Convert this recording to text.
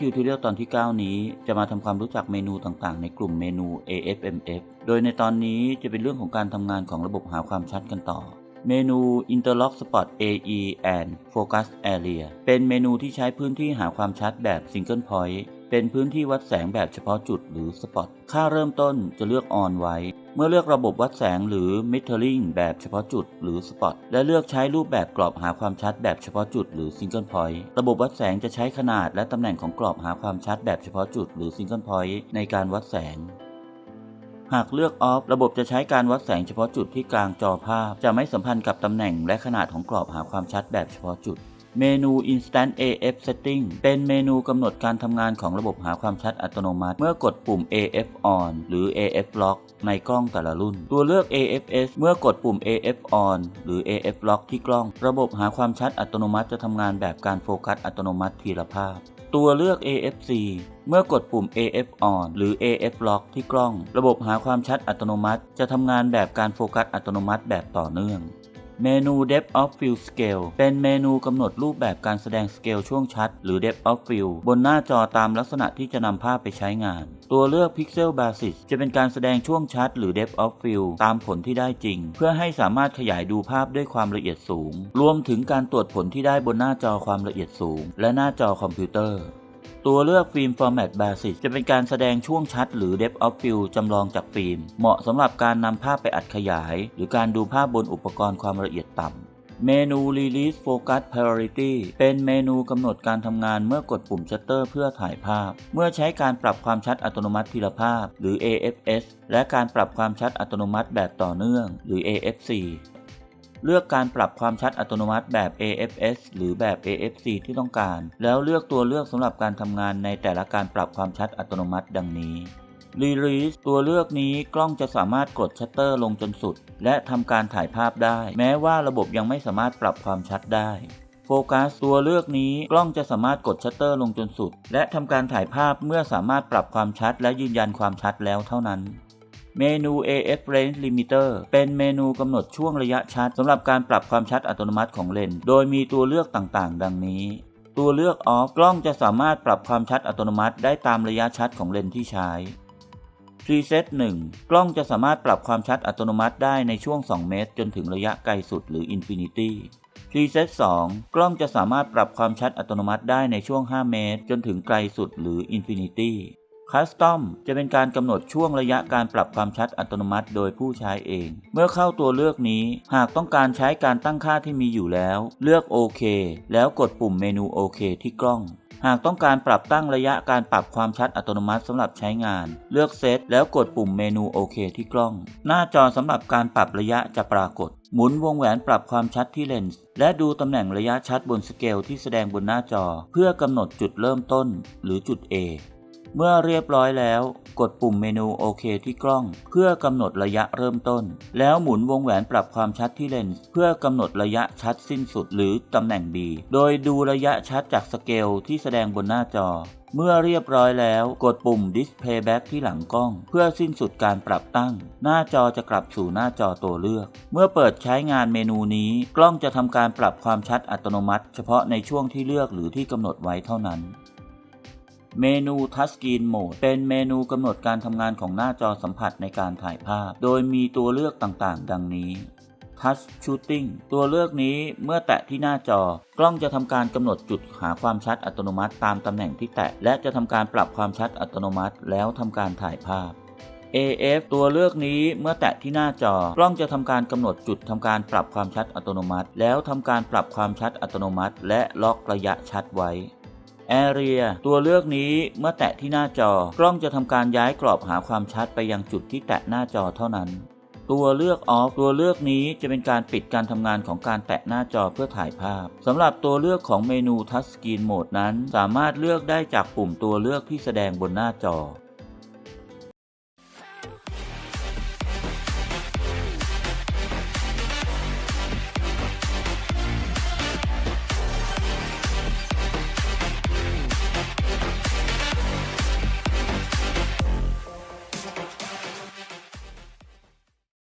X Tutorial ตอนที่ 9 นี้ จะมาทำความรู้จักเมนูต่างๆ ในกลุ่มเมนู AFMF โดยในตอนนี้จะเป็นเรื่องของการทำงานของระบบหาความชัดกันต่อ เมนู Interlock Spot AE and Focus Area เป็นเมนูที่ใช้พื้นที่หาความชัดแบบ Single Point เป็นพื้นที่วัดแสงแบบเฉพาะจุดหรือ Spot ค่าเริ่มต้นจะเลือก On ไว้ เมื่อเลือกระบบวัดแสงหรือ Metering แบบเฉพาะจุดหรือ Spot และเลือกใช้รูปแบบกรอบหาความชัดแบบเฉพาะจุดหรือ Single Point ระบบวัดแสงจะใช้ขนาดและตำแหน่งของกรอบหาความชัดแบบเฉพาะจุดหรือ Single Point ในการวัดแสงหากเลือก Off ระบบจะใช้การวัดแสงเฉพาะจุดที่กลางจอภาพ จะไม่สัมพันธ์กับตำแหน่งและขนาดของกรอบหาความชัดแบบเฉพาะจุด เมนู Instant AF Setting เป็นเมนูกำหนดการทำงานของระบบหาความชัดอัตโนมัติ เมื่อกดปุ่ม AF On หรือ AF Lock ในกล้องแต่ละรุ่น ตัวเลือก AFS เมื่อกดปุ่ม AF On หรือ AF Lock ที่กล้อง ระบบหาความชัดอัตโนมัติจะทำงานแบบการโฟกัสอัตโนมัติทีละภาพ ตัวเลือก AFC เมื่อกดปุ่ม AF On หรือ AF Lock ที่กล้อง ระบบหาความชัดอัตโนมัติ จะทำงานแบบการโฟกัสอัตโนมัติแบบต่อเนื่อง เมนู Depth of Field Scale เป็นเมนูกำหนดรูปแบบการแสดงสเกลช่วงชัด หรือ Depth of Field บนหน้าจอตามลักษณะที่จะนำภาพไปใช้งาน ตัวเลือก Pixel Basis จะเป็นการแสดงช่วงชัด หรือ Depth of Field ตามผลที่ได้จริง เพื่อให้สามารถขยายดูภาพด้วยความละเอียดสูง รวมถึงการตรวจผลที่ได้บนหน้าจอความละเอียดสูง และหน้าจอคอมพิวเตอร์ ตัวเลือกฟิล์ม Format Basis จะเป็นการแสดงช่วงชัดหรือ Depth of Field จำลองจากฟิล์ม เหมาะสำหรับการนำภาพไปอัดขยาย หรือการดูภาพบนอุปกรณ์ความละเอียดต่ำเมนู Release Focus Priority เป็นเมนูกำหนดการทำงานเมื่อกดปุ่มชัตเตอร์เพื่อถ่ายภาพ เมื่อใช้การปรับความชัดอัตโนมัติทีละภาพ หรือ AFS และการปรับความชัดอัตโนมัติแบบต่อเนื่อง หรือ AFC เลือกการปรับความชัดอัตโนมัติแบบ AFS หรือแบบ AFC ที่ต้องการ แล้วเลือกตัวเลือกสำหรับการทำงานในแต่ละการปรับความชัดอัตโนมัติดังนี้ Release ตัวเลือกนี้กล้องจะสามารถกดชัตเตอร์ลงจนสุด และทำการถ่ายภาพได้ แม้ว่าระบบยังไม่สามารถปรับความชัดได้โฟกัสตัวเลือกนี้กล้องจะสามารถกดชัตเตอร์ลงจนสุด และทำการถ่ายภาพเมื่อสามารถปรับความชัดและยืนยันความชัดแล้วเท่านั้น เมนู AF Range Limiter เป็นเมนูกำหนดช่วงระยะชัดสำหรับการปรับความชัดอัตโนมัติของเลนส์โดยมีตัวเลือกต่างๆ ดังนี้ ตัวเลือก Off กล้องจะสามารถปรับความชัดอัตโนมัติได้ตามระยะชัดของเลนส์ที่ใช้ Preset 1 กล้องจะสามารถปรับความชัดอัตโนมัติได้ในช่วง 2 เมตร จนถึงระยะไกลสุดหรือ Infinity Preset 2 กล้องจะสามารถปรับความชัดอัตโนมัติได้ในช่วง 5 เมตร จนถึงไกลสุดหรือ Infinity Custom จะเป็นการกำหนดช่วงระยะการปรับความชัดอัตโนมัติโดยผู้ใช้เอง เมื่อเข้าตัวเลือกนี้ หากต้องการใช้การตั้งค่าที่มีอยู่แล้ว เลือกโอเคแล้วกดปุ่มเมนูโอเคที่กล้อง หากต้องการปรับตั้งระยะการปรับความชัดอัตโนมัติสำหรับใช้งาน เลือกเซตแล้วกดปุ่มเมนูโอเคที่กล้อง หน้าจอสำหรับการปรับระยะจะปรากฏ หมุนวงแหวนปรับความชัดที่เลนส์และดูตำแหน่งระยะชัดบนสเกลที่แสดงบนหน้าจอ เพื่อกำหนดจุดเริ่มต้น หรือจุด A เมื่อเรียบร้อยแล้ว กดปุ่มเมนูโอเคที่กล้อง เพื่อกำหนดระยะเริ่มต้น แล้วหมุนวงแหวนปรับความชัดที่เลนส์เพื่อกำหนดระยะชัดสิ้นสุดหรือตำแหน่ง B โดยดูระยะชัดจากสเกลที่แสดงบนหน้าจอเมื่อเรียบร้อยแล้วกดปุ่ม Display Back ที่หลังกล้อง เพื่อสิ้นสุดการปรับตั้ง หน้าจอจะกลับสู่หน้าจอตัวเลือก เมื่อเปิดใช้งานเมนูนี้ กล้องจะทำการปรับความชัดอัตโนมัติ เฉพาะในช่วงที่เลือกหรือที่กำหนดไว้เท่านั้น เมนู Touchscreen Mode เป็นเมนูกำหนดการทำงานของหน้าจอสัมผัสในการถ่ายภาพ โดยมีตัวเลือกต่างๆ ดังนี้ Touch Shooting ตัวเลือกนี้เมื่อแตะที่หน้าจอ กล้องจะทำการกำหนดจุดหาความชัดอัตโนมัติตามตำแหน่งที่แตะ และจะทำการปรับความชัดอัตโนมัติ แล้วทำการถ่ายภาพ AF ตัวเลือกนี้เมื่อแตะที่หน้าจอ กล้องจะทำการกำหนดจุดทำการปรับความชัดอัตโนมัติ แล้วทำการปรับความชัดอัตโนมัติ และล็อกระยะชัดไว้ Area ตัวเลือกนี้เมื่อแตะที่หน้าจอกล้องจะทำการย้ายกรอบหาความชัดไปยังจุดที่แตะหน้าจอเท่านั้น ตัวเลือก Off ตัวเลือกนี้จะเป็นการปิดการทำงานของการแตะหน้าจอเพื่อถ่ายภาพสำหรับตัวเลือกของเมนู Touchscreen Mode นั้น สามารถเลือกได้จากปุ่มตัวเลือกที่แสดงบนหน้าจอ